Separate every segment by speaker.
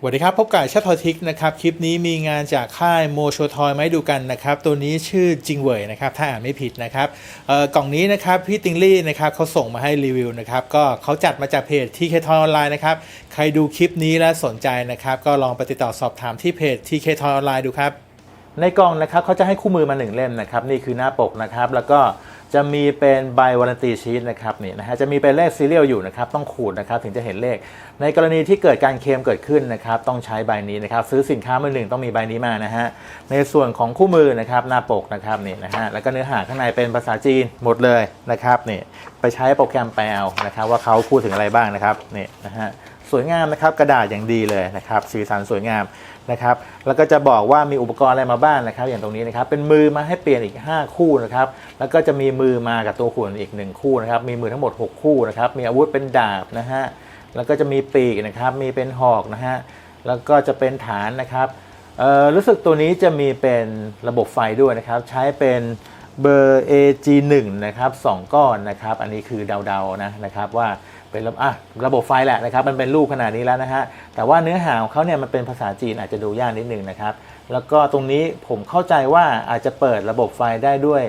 Speaker 1: สวัสดีครับ พบกับชัตทอทิกนะครับ คลิปนี้มีงานจากค่ายโมโชทอยมาให้ดูกันนะครับ ตัวนี้ชื่อจิงเวยนะครับ ถ้าอ่านไม่ผิดนะครับกล่องนี้นะครับ พี่ติงลี่นะครับเขาส่งมาให้รีวิวนะครับ ก็เขาจัดมาจากเพจทีเคทอยออนไลน์นะครับ ใครดูคลิปนี้แล้วสนใจนะครับ ก็ลองไปติดต่อสอบถามที่เพจทีเคทอยออนไลน์ดูครับ ในกล่องนะครับเขาจะให้คู่มือมาหนึ่งเล่มนะครับนี่คือหน้าปกนะครับแล้วก็จะมีเป็นใบวารันตีชีตนะครับนี่นะฮะจะมีเป็นเลขซีเรียลอยู่นะครับต้องขูดนะครับถึงจะเห็นเลข ในกรณีที่เกิดการเคลมเกิดขึ้นนะครับต้องใช้ใบนี้นะครับซื้อสินค้ามือหนึ่งต้องมีใบนี้มานะฮะในส่วนของคู่มือนะครับหน้าปกนะครับนี่นะฮะแล้วก็เนื้อหาข้างในเป็นภาษาจีนหมดเลยนะครับนี่ไปใช้โปรแกรมแปลนะครับว่าเขาพูดถึงอะไรบ้างนะครับนี่นะฮะ สวยงามนะครับกระดาษอย่างดีเลยนะครับสีสันสวยงามนะครับแล้วก็จะบอกว่ามีอุปกรณ์อะไรมาบ้างนะครับ อย่างตรงนี้นะครับเป็นมือมาให้เปลี่ยนอีก 5 คู่นะครับแล้วก็จะมีมือมากับตัวหุ่นอีก 1 คู่นะครับมีมือทั้งหมด 6 คู่นะครับมีอาวุธเป็นดาบนะฮะแล้วก็จะมีปีกนะครับมีเป็นหอกนะฮะแล้วก็จะเป็นฐานนะครับเอ่อรู้สึกตัวนี้จะมีเป็นระบบไฟด้วยนะครับ ใช้เป็นเบอร์ AG1 นะครับสองก้อนนะครับ อันนี้คือเดาๆนะนะครับว่า เป็นระบบอะระบบไฟแหละนะครับ มันเป็นรูปขนาดนี้แล้วนะฮะ แต่ว่าเนื้อหาของเขาเนี่ยมันเป็นภาษาจีนอาจจะดูยากนิดนึงนะครับ แล้วก็ตรงนี้ผมเข้าใจว่าอาจจะเปิดระบบไฟได้ด้วย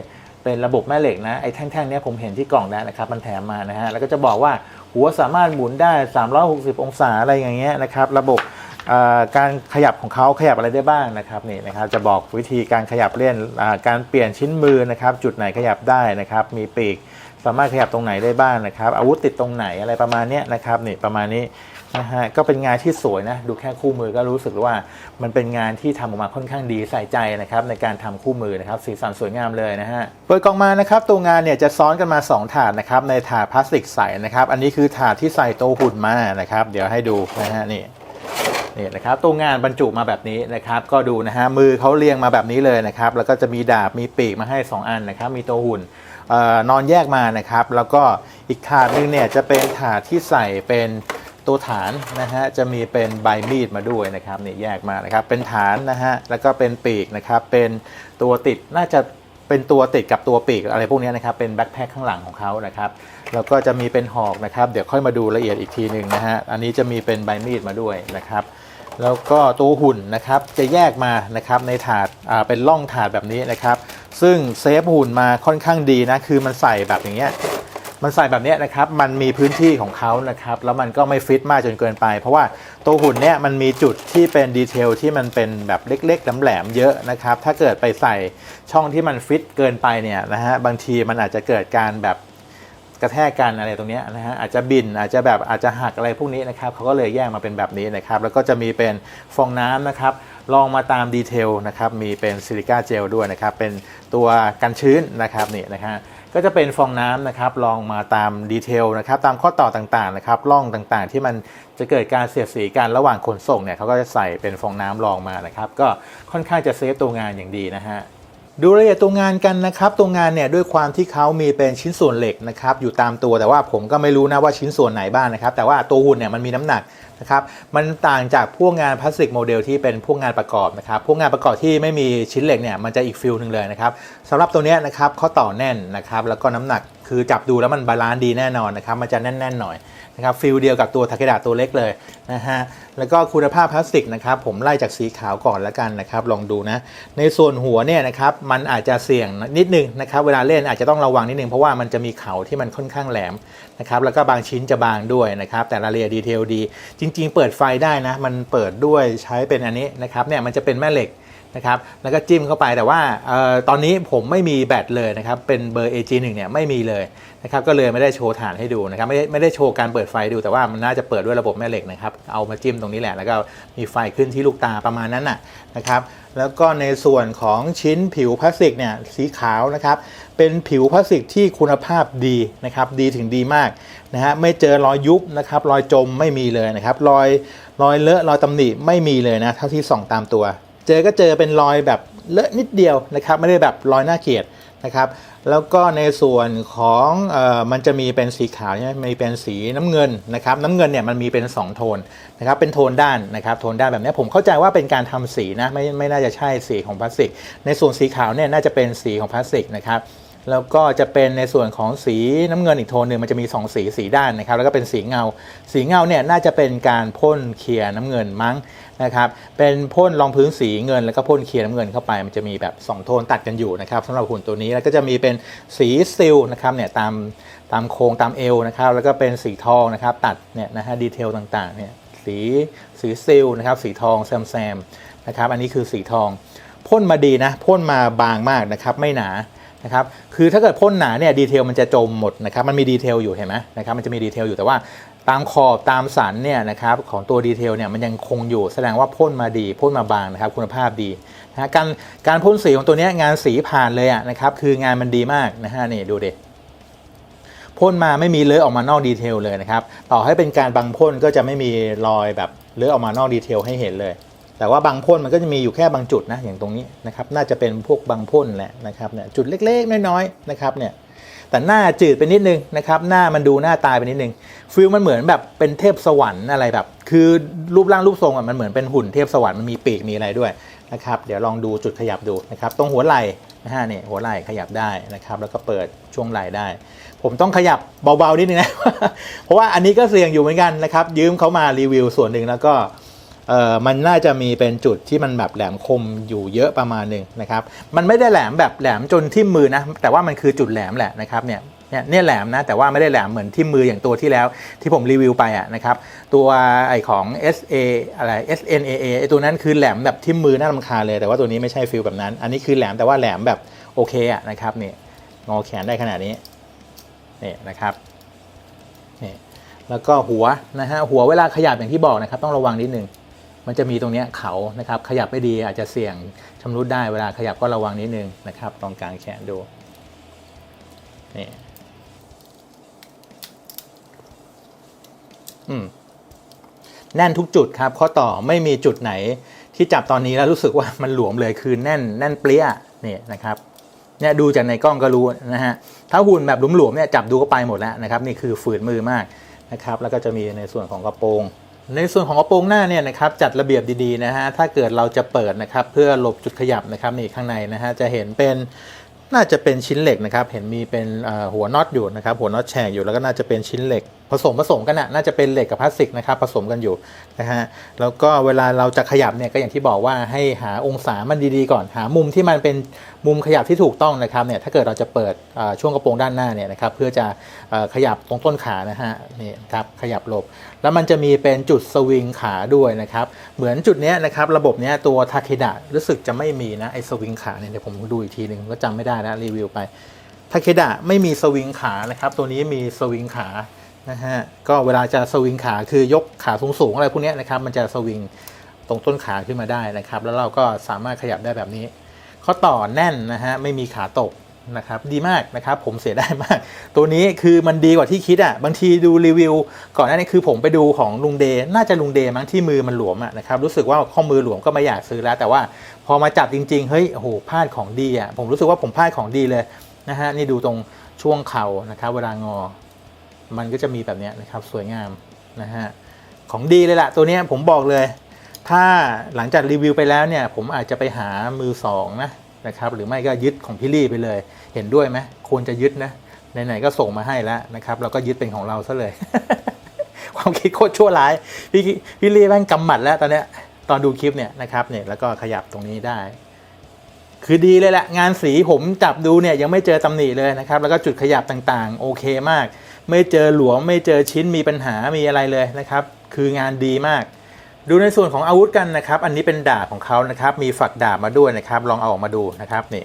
Speaker 1: เป็นระบบแม่เหล็กนะ ไอ้แท่งๆเนี้ยผมเห็นที่กล่องแล้วนะครับ มันแถมมานะฮะ แล้วก็จะบอกว่าหัวสามารถหมุนได้ 360 องศาอะไรอย่างเงี้ยนะครับ ระบบการขยับของเขาขยับอะไรได้บ้างนะครับนี่นะครับจะบอกวิธีการขยับเล่นการเปลี่ยนชิ้นมือนะครับ จุดไหนขยับได้นะครับ มีปีก สามารถขยับตรงไหนได้บ้างนะครับ อาวุธติดตรงไหนอะไรประมาณนี้นะครับนี่ประมาณนี้นะฮะก็เป็นงานที่สวยนะดูแค่คู่มือก็รู้สึกว่ามันเป็นงานที่ทำออกมาค่อนข้างดีใส่ใจนะครับในการทำคู่มือนะครับสีสันสวยงามเลยนะฮะเปิดกล่องมานะครับตัวงานเนี่ยจะซ้อนกันมา 2 ถาดนะครับในถาดพลาสติกใสนะครับอันนี้คือถาดที่ใส่โตวหุ่นมานะครับเดี๋ยวให้ดูนะฮะนี่นี่นะครับตัวงานบรรจุมาแบบนี้นะครับ ก็ดูนะฮะมือเขาเรียงมาแบบนี้เลยนะครับแล้วก็จะมีดาบมีปีกมาให้ 2 อันนะครับมีตัวหุ่น นอนแยกมานะครับ แล้วก็อีกถาดหนึงเนี่ยจะเป็นถาดที่ใส่เป็นตัวฐานนะฮะจะมีเป็นใบมีดมาด้วยนะครับนี่แยกมานะครับเป็นฐานนะฮะแล้วก็เป็นปีกนะครับเป็นตัวติดน่าจะเป็นตัวติดกับตัวปีกอะไรพวกนี้นะครับเป็นแบ็คแพคข้างหลังของเขานะครับแล้วก็จะมีเป็นหอกนะครับเดี๋ยวค่อยมาดูละเอียดอีกทีหนึ่งนะฮะอันนี้จะมีเป็นใบมีดมาด้วยนะครับแล้วก็ตัวหุ่นนะครับจะแยกมานะครับในถาดเป็นร่องถาดแบบนี้นะครับ ซึ่งเซฟหุ่นมาค่อนข้างดีนะ คือมันใส่แบบอย่างเงี้ย มันใส่แบบเนี้ยนะครับ มันมีพื้นที่ของเขานะครับ แล้วมันก็ไม่ฟิตมากจนเกินไป เพราะว่าตัวหุ่นเนี้ยมันมีจุดที่เป็นดีเทลที่มันเป็นแบบเล็กๆแหลมๆเยอะนะครับ ถ้าเกิดไปใส่ช่องที่มันฟิตเกินไปเนี่ยนะฮะ บางทีมันอาจจะเกิดการแบบ กระแทกกันอะไรตรงนี้นะฮะอาจจะบินอาจจะแบบอาจจะหักอะไรพวกนี้นะครับเขาก็เลยแยกมาเป็นแบบนี้นะครับแล้วก็จะมีเป็นฟองน้ำนะครับลองมาตามดีเทลนะครับมีเป็นซิลิก้าเจลด้วยนะครับเป็นตัวกันชื้นนะครับนี่นะฮะก็จะเป็นฟองน้ำนะครับลองมาตามดีเทลนะครับตามข้อต่อต่างๆนะครับร่องต่างๆ ที่มันจะเกิดการเสียดสีกันระหว่างขนส่งเนี่ยเขาก็จะใส่เป็นฟองน้ำรองมานะครับก็ค่อนข้างจะเซฟตัวงานอย่างดีนะฮะ ดูรายละเอียดตัวงานกันนะครับ ตัวงานเนี่ยด้วยความที่เขามีเป็นชิ้นส่วนเหล็กนะครับอยู่ตามตัวแต่ว่าผมก็ไม่รู้นะว่าชิ้นส่วนไหนบ้างนะครับ แต่ว่าตัวหุ่นเนี่ยมันมีน้ำหนักนะครับมันต่างจากพวกงานพลาสติกโมเดลที่เป็นพวกงานประกอบนะครับพวกงานประกอบที่ไม่มีชิ้นเหล็กเนี่ยมันจะอีกฟิลหนึ่งเลยนะครับสำหรับตัวเนี้ยนะครับข้อต่อแน่นนะครับแล้วก็น้ำหนักคือจับดูแล้วมันบาลานซ์ดีแน่นอนนะครับมันจะแน่นๆหน่อย นะครับฟิลเดียวกับตัวทาเคดะตัวเล็กเลยนะฮะแล้วก็คุณภาพพลาสติกนะครับผมไล่จากสีขาวก่อนแล้วกันนะครับลองดูนะในส่วนหัวเนี่ยนะครับมันอาจจะเสี่ยงนิดนึงนะครับเวลาเล่นอาจจะต้องระวังนิดนึงเพราะว่ามันจะมีเขาที่มันค่อนข้างแหลมนะครับแล้วก็บางชิ้นจะบางด้วยนะครับแต่รายละเอียดดีเทลดี จริง ๆ เปิดไฟได้นะมันเปิดด้วยใช้เป็นอันนี้นะครับเนี่ยมันจะเป็นแม่เหล็กนะครับแล้วก็จิ้มเข้าไปแต่ว่าออตอนนี้ผมไม่มีแบตเลยนะครับเป็นเบอร์ AG1 เนี่ยไม่มีเลย นะครับก็เลยไม่ได้โชว์ฐานให้ดูนะครับไม่ได้ไม่ได้โชว์การเปิดไฟดูแต่ว่ามันน่าจะเปิดด้วยระบบแม่เหล็กนะครับเอามาจิ้มตรงนี้แหละ แล้วก็มีไฟขึ้นที่ลูกตาประมาณนั้นน่ะนะครับแล้วก็ในส่วนของชิ้นผิวพลาสติกเนี่ยสีขาวนะครับเป็นผิวพลาสติกที่คุณภาพดีนะครับดีถึงดีมากนะฮะไม่เจอรอยยุบนะครับรอยจมไม่มีเลยนะครับรอยรอยเลอะรอยตำหนิไม่มีเลยนะเท่าที่ส่องตามตัว เจอก็เจอเป็นรอยแบบเลอะนิดเดียวนะครับไม่ได้แบบรอยน่าเกลียด นะครับ แล้วก็ในส่วนของออมันจะมีเป็นสีขาวใช่ไหมมีเป็นสีน้ำเงินนะครับ น้ำเงินเนี่ยมันมีเป็น 2 โทนนะครับ เป็นโทนด้านนะครับ โทนด้านแบบนี้ผมเข้าใจว่าเป็นการทำสีนะ ไม่ไม่น่าจะใช่สีของพลาสติก ในส่วนสีขาวเนี่ยน่าจะเป็นสีของพลาสติกนะครับ แล้วก็จะเป็นในส่วนของสีน้ำเงินอีกโทนหนึ่งมันจะมี 2 สีสีด้านนะครับ แล้วก็เป็นสีเงา สีเงาเนี่ยน่าจะเป็นการพ่นเคลียร์น้ำเงินมั้งนะครับ เป็นพ่นรองพื้นสีเงิน แล้วก็พ่นเคลียร์น้ำเงินเข้าไป มันจะมีแบบ 2 โทนตัดกันอยู่นะครับสำหรับหุ่นตัวนี้แล้วก็จะมีเป็นสีซิลนะครับเนี่ยตามตามโครงตามเอวนะครับ แล้วก็เป็นสีทองนะครับ ตัดเนี่ยนะฮะดีเทลต่างๆเนี่ยสีสีซิลนะครับสีทองแซมแซมนะครับอันนี้คือสีทองพ่นมาดีนะพ่นมาบางมากนะครับไม่หนา นะครับคือถ้าเกิดพ่นหนาเนี่ยดีเทลมันจะจมหมดนะครับมันมีดีเทลอยู่เห็นไหมนะครับมันจะมีดีเทลอยู่แต่ว่าตามขอบตามสันเนี่ยนะครับของตัวดีเทลเนี่ยมันยังคงอยู่แสดงว่าพ่นมาดีพ่นมาบางนะครับคุณภาพดีนะการการพ่นสีของตัวนี้งานสีผ่านเลยอะนะครับคืองานมันดีมากนะฮะนี่ดูเดิพ่นมาไม่มีเลอะออกมานอกดีเทลเลยนะครับต่อให้เป็นการบังพ่นก็จะไม่มีรอยแบบเลอะออกมานอกดีเทลให้เห็นเลย แต่ว่าบางพ่นมันก็จะมีอยู่แค่บางจุดนะอย่างตรงนี้นะครับน่าจะเป็นพวกบางพ่นแหละนะครับเนี่ยจุดเล็กๆน้อยๆนะครับเนี่ยแต่หน้าจืดไปนิดนึงนะครับหน้ามันดูหน้าตายไปนิดนึงฟิลมันเหมือนแบบเป็นเทพสวรรค์อะไรแบบ คือรูปร่างรูปทรงอะมันเหมือนเป็นหุ่นเทพสวรรค์มันมีปีกมีอะไรด้วยนะครับเดี๋ยวลองดูจุดขยับดูนะครับตรงหัวไหล่นะฮะเนี่ยหัวไหล่ขยับได้นะครับแล้วก็เปิดช่วงไหล่ได้ ผมต้องขยับเบาๆนิดนึงนะเพราะว่าอันนี้ก็เสี่ยงอยู่เหมือนกันนะครับยืมเขามารีวิวส่วนหนึ่งแล้วก็ เออมันน่าจะมีเป็นจุดที่มันแบบแหลมคมอยู่เยอะประมาณหนึ่งนะครับ มันไม่ได้แหลมแบบแหลมจนทิ่มมือนะ แต่ว่ามันคือจุดแหลมแหละนะครับเนี่ยเนี่ยเนี่ยแหลมนะแต่ว่าไม่ได้แหลมเหมือนทิ่มมืออย่างตัวที่แล้ว ที่ผมรีวิวไปอะนะครับตัวไอของ SA อะไร SNAA ไอตัวนั้นคือแหลมแบบทิ่มมือน่ารำคาเลย แต่ว่าตัวนี้ไม่ใช่ฟิลแบบนั้น อันนี้คือแหลมแต่ว่าแหลมแบบโอเคอะนะครับเนี่ยงอแขนได้ขนาดนี้นี่นะครับนี่แล้วก็หัวนะฮะหัวเวลาขยับอย่างที่บอกนะครับ ต้องระวังนิดนึง มันจะมีตรงนี้เขานะครับขยับไม่ดีอาจจะเสี่ยงชำรุดได้เวลาขยับก็ระวังนิดนึงนะครับตรงกลางแขนดูนี่อืมแน่นทุกจุดครับข้อต่อไม่มีจุดไหนที่จับตอนนี้แล้วรู้สึกว่ามันหลวมเลยคือแน่นแน่นเปรี้ยนี่นะครับเนี่ยดูจากในกล้องก็รู้นะฮะถ้าหุ่นแบบหลวมๆเนี่ยจับดูก็ไปหมดแล้วนะครับ นี่คือฝืนมือมากนะครับ แล้วก็จะมีในส่วนของกระโปรง ในส่วนของกระโปรงหน้าเนี่ยนะครับจัดระเบียบดีๆนะฮะถ้าเกิดเราจะเปิดนะครับเพื่อหลบจุดขยับนะครับนี่ข้างในนะฮะจะเห็นเป็นน่าจะเป็นชิ้นเหล็กนะครับ เห็นมีเป็นหัวน็อตอยู่นะครับ หัวน็อตแฉกอยู่แล้วก็น่าจะเป็นชิ้นเหล็ก ผสมผสมกันนะน่าจะเป็นเหล็กกับพลาสติกนะครับผสมกันอยู่นะฮะแล้วก็เวลาเราจะขยับเนี่ยก็อย่างที่บอกว่าให้หาองศามันดีๆก่อนหามุมที่มันเป็นมุมขยับที่ถูกต้องนะครับเนี่ยถ้าเกิดเราจะเปิดช่วงกระโปรงด้านหน้าเนี่ยนะครับเพื่อจะอขยับตรงต้นขานะฮะนี่ครับขยับหลบ แล้วมันจะมีเป็นจุดสวิงขาด้วยนะครับเหมือนจุดเนี้ยนะครับระบบเนี้ยตัวทาเคดะรู้สึกจะไม่มีนะไอ้สวิงขาเนี่ยเดี๋ยวผมดูอีกทีหนึ่งก็จำไม่ได้แล้วรีวิวไปทาเคดะไม่มีสวิงขานะครับตัวนี้มีสวิงขา นะฮะก็เวลาจะสวิงขาคือยกขาสูงๆอะไรพวกนี้นะครับมันจะสวิงตรงต้นขาขึ้นมาได้นะครับ แล้วเราก็สามารถขยับได้แบบนี้ข้อต่อแน่นนะฮะไม่มีขาตกนะครับดีมากนะครับผมเสียได้มาก ตัวนี้คือมันดีกว่าที่คิดอะบางทีดูรีวิว ก่อนหน้านี้คือผมไปดูของลุงเดย์น่าจะลุงเดย์มั้งที่มือมันหลวมอะนะครับรู้สึกว่าข้อมือหลวมก็ไม่อยากซื้อแล้ว แต่ว่าพอมาจับจริง ๆ เฮ้ยโอ้โหพลาดของดีอะผมรู้สึกว่าผมพลาดของดีเลยนะฮะนี่ดูตรงช่วงเข่านะครับเวลางอ มันก็จะมีแบบนี้นะครับสวยงามนะฮะของดีเลยล่ะตัวนี้ผมบอกเลย ถ้าหลังจากรีวิวไปแล้วเนี่ย ผมอาจจะไปหามือสองนะนะครับหรือไม่ก็ยึดของพี่ลี่ไปเลย เห็นด้วยไหมควรจะยึดนะไหนๆก็ส่งมาให้แล้วนะครับเราก็ยึดเป็นของเราซะเลย ความคิดโคตรชั่วร้ายพี่พี่ลี่แม่งกำหมัดแล้วตอนเนี้ยตอนดูคลิปเนี่ยนะครับเนี่ยแล้วก็ขยับตรงนี้ได้ คือดีเลยแหละงานสีผมจับดูเนี่ยยังไม่เจอตำหนิเลยนะครับ แล้วก็จุดขยับต่างๆ โอเคมาก ไม่เจอหลวม ไม่เจอชิ้นมีปัญหามีอะไรเลยนะครับ คืองานดีมาก ดูในส่วนของอาวุธกันนะครับ อันนี้เป็นดาบของเขานะครับ มีฝักดาบมาด้วยนะครับ ลองเอาออกมาดูนะครับนี่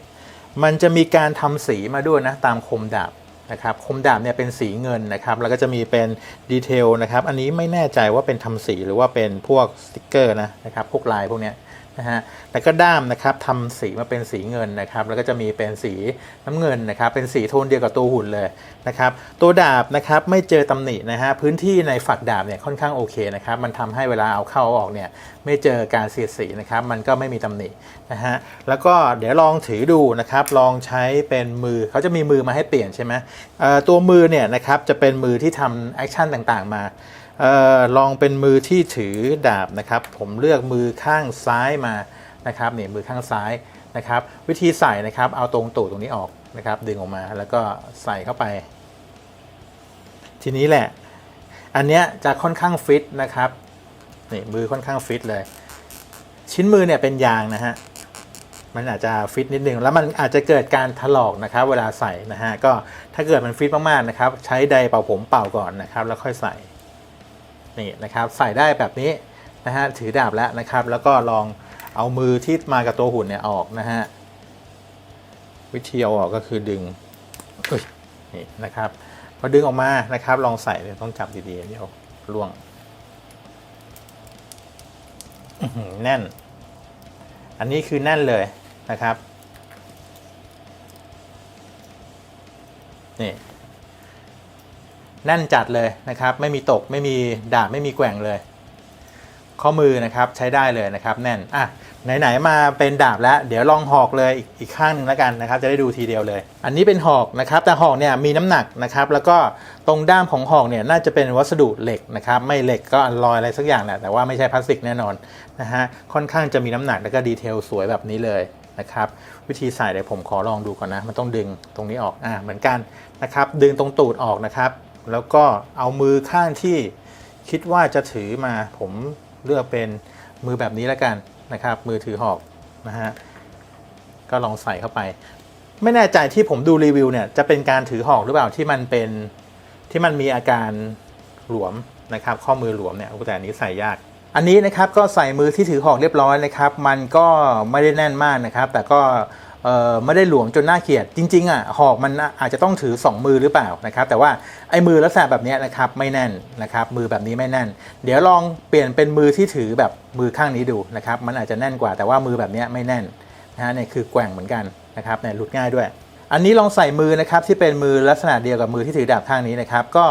Speaker 1: มันจะมีการทำสีมาด้วยนะตามคมดาบนะครับคมดาบเนี่ยเป็นสีเงินนะครับ แล้วก็จะมีเป็นดีเทลนะครับ อันนี้ไม่แน่ใจว่าเป็นทำสีหรือว่าเป็นพวกสติกเกอร์นะนะครับ พวกลายพวกเนี้ย นะฮะแล้วก็ด้ามนะครับทำสีมาเป็นสีเงินนะครับ แล้วก็จะมีเป็นสีน้ำเงินนะครับ เป็นสีโทนเดียวกับตัวหุ่นเลยนะครับ ตัวดาบนะครับไม่เจอตำหนินะฮะ พื้นที่ในฝักดาบเนี่ยค่อนข้างโอเคนะครับ มันทำให้เวลาเอาเข้าเอาออกเนี่ยไม่เจอการเสียดสีนะครับ มันก็ไม่มีตำหนินะฮะ แล้วก็เดี๋ยวลองถือดูนะครับ ลองใช้เป็นมือ เขาจะมีมือมาให้เปลี่ยนใช่ไหมตัวมือเนี่ยนะครับจะเป็นมือที่ทำแอคชั่นต่างๆมา ออลองเป็นมือที่ถือดาบนะครับ ผมเลือกมือข้างซ้ายมานะครับเนี่ยมือข้างซ้ายนะครับ วิธีใส่นะครับ เอาตรงตูดตรงนี้ออกนะครับ ดึงออกมาแล้วก็ใส่เข้าไป ทีนี้แหละ อันเนี้ยจะค่อนข้างฟิตนะครับนี่มือค่อนข้างฟิตเลย ชิ้นมือเนี่ยเป็นยางนะฮะมันอาจจะฟิตนิดนึงแล้วมันอาจจะเกิดการถลอกนะครับ เวลาใส่นะฮะก็ถ้าเกิดมันฟิตมากๆนะครับ ใช้ไดร์เป่าผมเป่าก่อนนะครับ แล้วค่อยใส่ นี่นะครับใส่ได้แบบนี้นะฮะถือดาบแล้วนะครับ แล้วก็ลองเอามือที่มากับตัวหุ่นเนี่ยออกนะฮะวิธีเอาออกก็คือดึงนี่นะครับพอดึงออกมานะครับ ลองใส่เลยต้องจับดีๆเดี๋ยวล่วงแน่น อันนี้คือแน่นเลยนะครับนี่ แน่นจัดเลยนะครับ ไม่มีตกไม่มีดาบไม่มีแกว่งเลย ข้อมือนะครับใช้ได้เลยนะครับ แน่นอะไหนๆมาเป็นดาบแล้ว เดี๋ยวลองหอกเลยอีกอีกข้างหนึ่งแล้วกันนะครับ จะได้ดูทีเดียวเลย อันนี้เป็นหอกนะครับ แต่หอกเนี่ยมีน้ำหนักนะครับ แล้วก็ตรงด้ามของหอกเนี่ยน่าจะเป็นวัสดุเหล็กนะครับ ไม่เหล็กก็อลลอยอะไรสักอย่างแหละแต่ว่าไม่ใช่พลาสติกแน่นอนนะฮะค่อนข้างจะมีน้ำหนักแล้วก็ดีเทลสวยแบบนี้เลยนะครับ วิธีใส่เดี๋ยวผมขอลองดูก่อนนะ มันต้องดึงตรงนี้ออกอ่าเหมือนกันนะครับ ดึงตรงตูดออกนะครับ แล้วก็เอามือข้างที่คิดว่าจะถือมาผมเลือกเป็นมือแบบนี้แล้วกันนะครับ มือถือหอกนะฮะก็ลองใส่เข้าไป ไม่แน่ใจที่ผมดูรีวิวเนี่ยจะเป็นการถือหอกหรือเปล่าที่มันเป็นที่มันมีอาการหลวมนะครับ ข้อมือหลวมเนี่ยแต่อันนี้ใส่ยาก อันนี้นะครับก็ใส่มือที่ถือหอกเรียบร้อยนะครับ มันก็ไม่ได้แน่นมากนะครับ แต่ก็ ไม่ได้หลวมจนหน่าเกลียด จริง ๆอะหอกมันอาจจะต้องถือ 2 มือหรือเปล่านะครับ แต่ว่าไอ้มือลักษณะแบบนี้นะครับไม่แน่นนะครับ มือแบบนี้ไม่แน่น เดี๋ยวลองเปลี่ยนเป็นมือที่ถือแบบมือข้างนี้ดูนะครับ มันอาจจะแน่นกว่าแต่ว่ามือแบบนี้ไม่แน่นนะฮะเนี่ยคือแกว่งเหมือนกันนะครับเนี่ยหลุดง่ายด้วย อันนี้ลองใส่มือนะครับที่เป็นมือลักษณะเดียวกับมือที่ถือดาบข้างนี้นะครับ ก็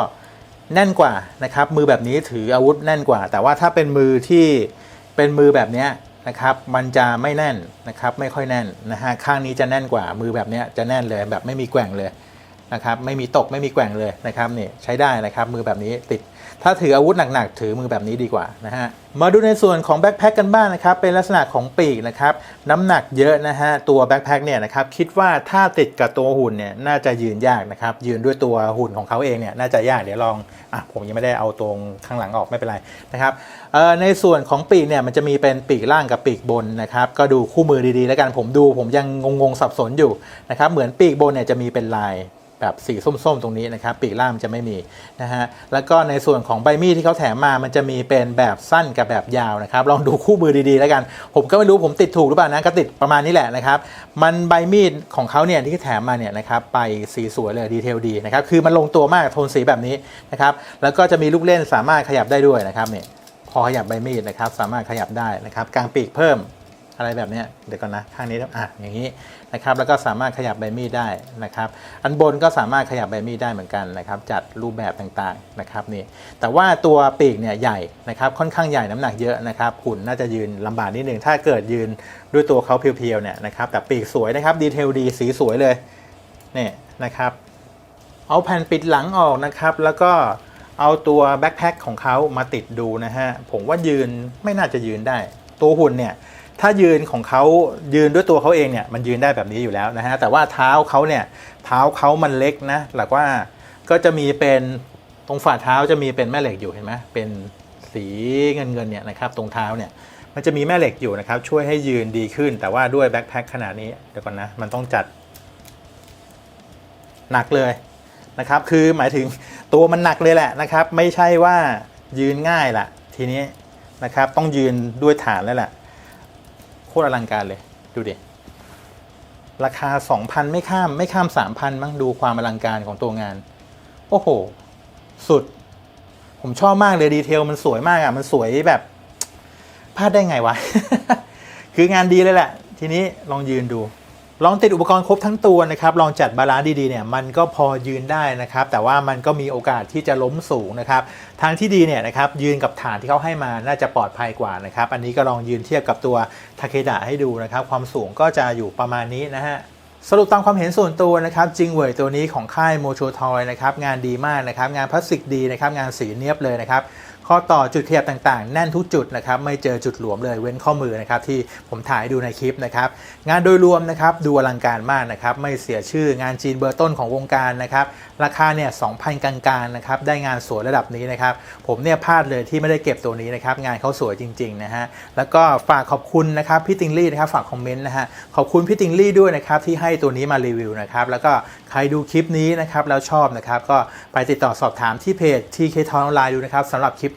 Speaker 1: แน่นกว่านะครับ มือแบบนี้ถืออาวุธแน่นกว่า แต่ว่าถ้าเป็นมือที่เป็นมือแบบนี้ นะครับมันจะไม่แน่นนะครับไม่ค่อยแน่นนะฮะข้างนี้จะแน่นกว่ามือแบบนี้จะแน่นเลยแบบไม่มีแกว่งเลยนะครับไม่มีตกไม่มีแกว่งเลยนะครับนี่ใช้ได้นะครับมือแบบนี้ติด ถ้าถืออาวุธหนักๆ ถือมือแบบนี้ดีกว่านะฮะ มาดูในส่วนของแบ็คแพคกันบ้างนะครับ เป็นลักษณะของปีกนะครับ น้ำหนักเยอะนะฮะ ตัวแบ็คแพคเนี่ยนะครับ คิดว่าถ้าติดกับตัวหุ่นเนี่ย น่าจะยืนยากนะครับ ยืนด้วยตัวหุ่นของเขาเองเนี่ย น่าจะยาก เดี๋ยวลอง อะ ผมยังไม่ได้เอาตรงข้างหลังออกไม่เป็นไรนะครับเอ่อในส่วนของปีกเนี่ย มันจะมีเป็นปีกล่างกับปีกบนนะครับ ก็ดูคู่มือดีๆ แล้วกัน ผมดู ผมยังงงๆ สับสนอยู่นะครับ เหมือนปีกบนเนี่ยจะมีเป็นลาย แบบสีส้มๆ ตรงนี้นะครับ ปีกล่างมันจะไม่มีนะฮะแล้วก็ในส่วนของใบมีดที่เขาแถมมามันจะมีเป็นแบบสั้นกับแบบยาวนะครับ ลองดูคู่มือดีๆ แล้วกัน ผมก็ไม่รู้ผมติดถูกหรือเปล่านะก็ติดประมาณนี้แหละนะครับ มันใบมีดของเขาเนี่ยที่แถมมาเนี่ยนะครับไปสีสวยเลยดีเทลดีนะครับคือมันลงตัวมากโทนสีแบบนี้นะครับแล้วก็จะมีลูกเล่นสามารถขยับได้ด้วยนะครับเนี่ยพอขยับใบมีดนะครับสามารถขยับได้นะครับกลางปีกเพิ่ม อะไรแบบนี้เดี๋ยวก่อนนะข้างนี้อะอย่างนี้นะครับแล้วก็สามารถขยับใบมีดได้นะครับ อันบนก็สามารถขยับใบมีดได้เหมือนกันนะครับ จัดรูปแบบต่างๆนะครับนี่แต่ว่าตัวปีกเนี่ยใหญ่นะครับค่อนข้างใหญ่น้ำหนักเยอะนะครับหุ่นน่าจะยืนลำบากนิดนึงถ้าเกิดยืนด้วยตัวเขาเพียวๆเนี่ยนะครับแต่ปีกสวยนะครับดีเทลดีสีสวยเลยนี่นะครับเอาแผ่นปิดหลังออกนะครับแล้วก็เอาตัวแบ็คแพ็คของเขามาติดดูนะฮะผมว่ายืนไม่น่าจะยืนได้ ตัวหุ่นเนี่ย ถ้ายืนของเขายืนด้วยตัวเขาเองเนี่ยมันยืนได้แบบนี้อยู่แล้วนะฮะแต่ว่าเท้าเขาเนี่ยเท้าเขามันเล็กนะหลักว่าก็จะมีเป็นตรงฝ่าเท้าจะมีเป็นแม่เหล็กอยู่เห็นไหมเป็นสีเงินเงินเนี่ยนะครับตรงเท้าเนี่ยมันจะมีแม่เหล็กอยู่นะครับช่วยให้ยืนดีขึ้น แต่ว่าด้วยแบ็คแพคขนาดนี้เดี๋ยวก่อนนะมันต้องจัดหนักเลยนะครับ คือหมายถึงตัวมันหนักเลยแหละนะครับ ไม่ใช่ว่ายืนง่ายละทีนี้นะครับต้องยืนด้วยฐานแล้วแหละ โคตรอลังการเลย ดูดิราคา 2,000 ไม่ข้ามไม่ข้าม 3,000 มั้งดูความอลังการของตัวงาน โอ้โห สุด ผมชอบมากเลยดีเทลมันสวยมากอะ มันสวยแบบพลาดได้ไงวะ คืองานดีเลยแหละ ทีนี้ลองยืนดู ลองติดอุปกรณ์ครบทั้งตัวนะครับลองจัดบาลานซ์ดีๆเนี่ยมันก็พอยืนได้นะครับ แต่ว่ามันก็มีโอกาสที่จะล้มสูงนะครับทางที่ดีเนี่ยนะครับยืนกับฐานที่เขาให้มาน่าจะปลอดภัยกว่านะครับ อันนี้ก็ลองยืนเทียบกับตัวทาเคดะให้ดูนะครับ ความสูงก็จะอยู่ประมาณนี้นะฮะสรุปตามความเห็นส่วนตัวนะครับจิงเวยตัวนี้ของค่ายโมโชทอยนะครับงานดีมากนะครับงานพลาสติกดีนะครับงานสีเนียบเลยนะครับ ข้อต่อจุดขยับต่างๆ แน่นทุกจุดนะครับไม่เจอจุดหลวมเลยเว้นข้อมือนะครับที่ผมถ่ายดูในคลิปนะครับงานโดยรวมนะครับดูอลังการมากนะครับไม่เสียชื่องานจีนเบอร์ต้นของวงการนะครับราคาเนี่ย2,000 กลางๆนะครับได้งานสวยระดับนี้นะครับผมเนี่ยพลาดเลยที่ไม่ได้เก็บตัวนี้นะครับงานเขาสวยจริงๆนะฮะแล้วก็ฝากขอบคุณนะครับพี่ติงลี่นะครับฝากคอมเมนต์นะฮะขอบคุณพี่ติงลี่ด้วยนะครับที่ให้ตัวนี้มารีวิวนะครับแล้วก็ใครดูคลิปนี้นะครับแล้วชอบนะครับก็ไปติดต่อสอบถามที่เพจ TK ทองออนไลน์ดูนะครับสำหรับคลิป